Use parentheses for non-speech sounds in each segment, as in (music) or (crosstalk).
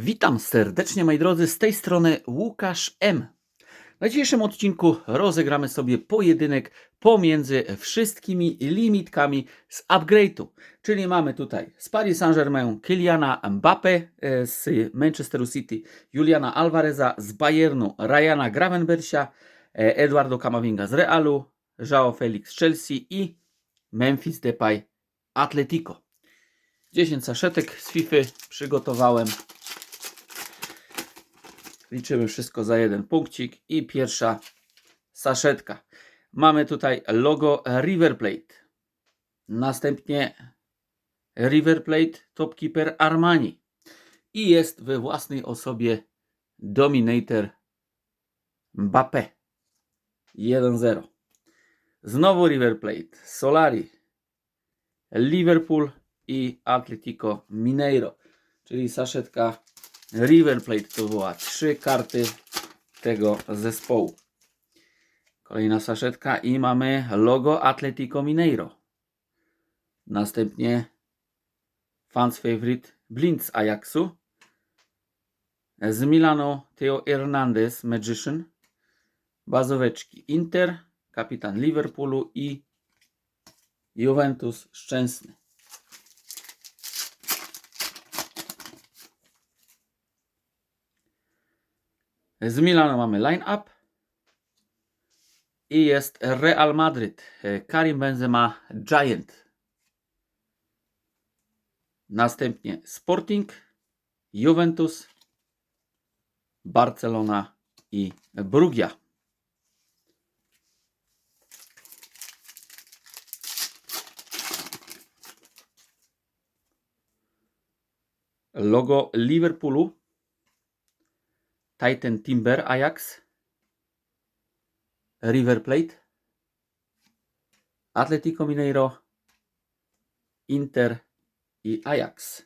Witam serdecznie, moi drodzy, z tej strony Łukasz M. Na dzisiejszym odcinku rozegramy sobie pojedynek pomiędzy wszystkimi limitkami z upgrade'u. Czyli mamy tutaj z Paris Saint-Germain Kyliana Mbappe, z Manchesteru City Juliana Alvareza, z Bayernu Ryana Gravenbersia, e, Eduardo Camavinga z Realu, João Felix z Chelsea i Memphis Depay Atletico. 10 saszetek z FIFA przygotowałem. Liczymy wszystko za jeden punkcik i pierwsza saszetka. Mamy tutaj logo River Plate. Następnie River Plate Topkeeper Armani. I jest we własnej osobie Dominator Mbappé. 1-0. Znowu River Plate, Solari, Liverpool i Atletico Mineiro. Czyli saszetka River Plate to była trzy karty tego zespołu. Kolejna saszetka i mamy logo Atletico Mineiro. Następnie fans favorite Blind z Ajaxu. Z Milano Theo Hernandez Magician. Bazoweczki Inter, kapitan Liverpoolu i Juventus Szczęsny. Z Milano mamy line-up. I jest Real Madrid. Karim Benzema Giant. Następnie Sporting, Juventus, Barcelona i Brugia. Logo Liverpoolu Titan Timber Ajax, River Plate, Atletico Mineiro, Inter i Ajax.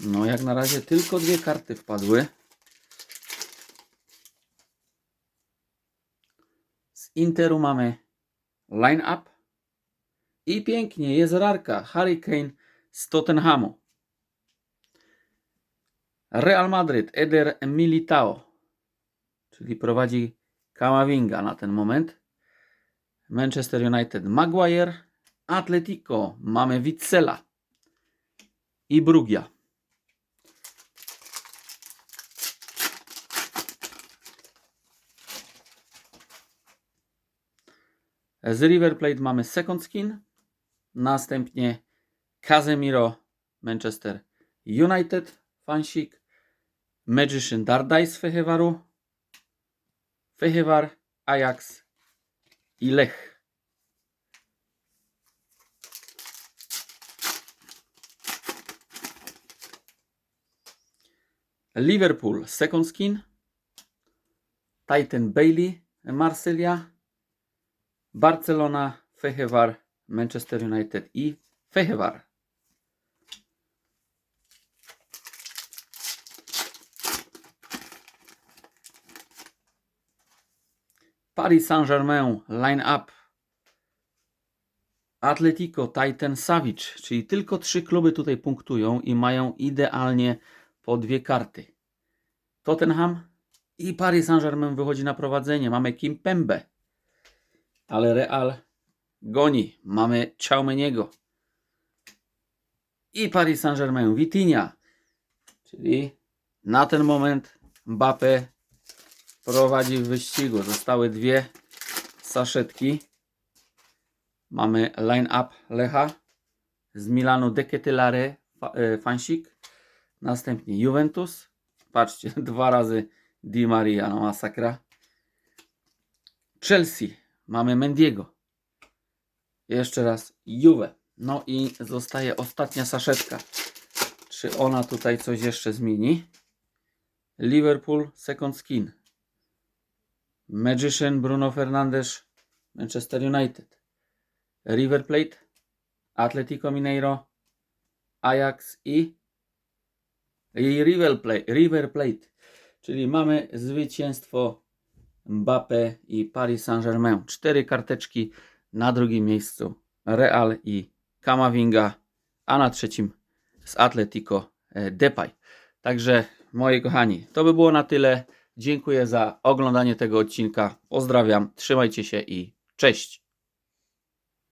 No, jak na razie tylko dwie karty wpadły. Z Interu mamy line-up i pięknie jest rarka Hurricane z Tottenhamu. Real Madrid, Eder Militao, czyli prowadzi Kamavinga na ten moment. Manchester United, Maguire, Atletico, mamy Witzela i Brugia. Z River Plate mamy second skin, następnie Casemiro, Manchester United, fansik, Magician Dardai z Fehevaru, Fehevar, Ajax i Lech. Liverpool, second skin, Titan Bailey, Marsylia, Barcelona, Fehevar, Manchester United i Fehevar. Paris Saint-Germain line-up. Atletico, Titan, Savic, czyli tylko trzy kluby tutaj punktują i mają idealnie po dwie karty. Tottenham i Paris Saint-Germain wychodzi na prowadzenie. Mamy Kim Pembe, ale Real goni. Mamy Ciaumeniego i Paris Saint-Germain, Vitinha, czyli na ten moment Mbappe prowadzi w wyścigu. Zostały dwie saszetki. Mamy line-up Lecha z Milanu Deketelare fa- e, Fansik. Następnie Juventus. Patrzcie, (laughs) dwa razy Di Maria, no masakra. Chelsea. Mamy Mendiego. Jeszcze raz Juve. No i zostaje ostatnia saszetka. Czy ona tutaj coś jeszcze zmieni? Liverpool Second Skin. Magician Bruno Fernandes, Manchester United, River Plate, Atletico Mineiro, Ajax i, i River, Plate, River Plate. Czyli mamy zwycięstwo Mbappe i Paris Saint-Germain. Cztery karteczki na drugim miejscu Real i Kamavinga, a na trzecim z Atletico Depay. Także moi kochani, to by było na tyle. Dziękuję za oglądanie tego odcinka. Pozdrawiam, trzymajcie się i cześć.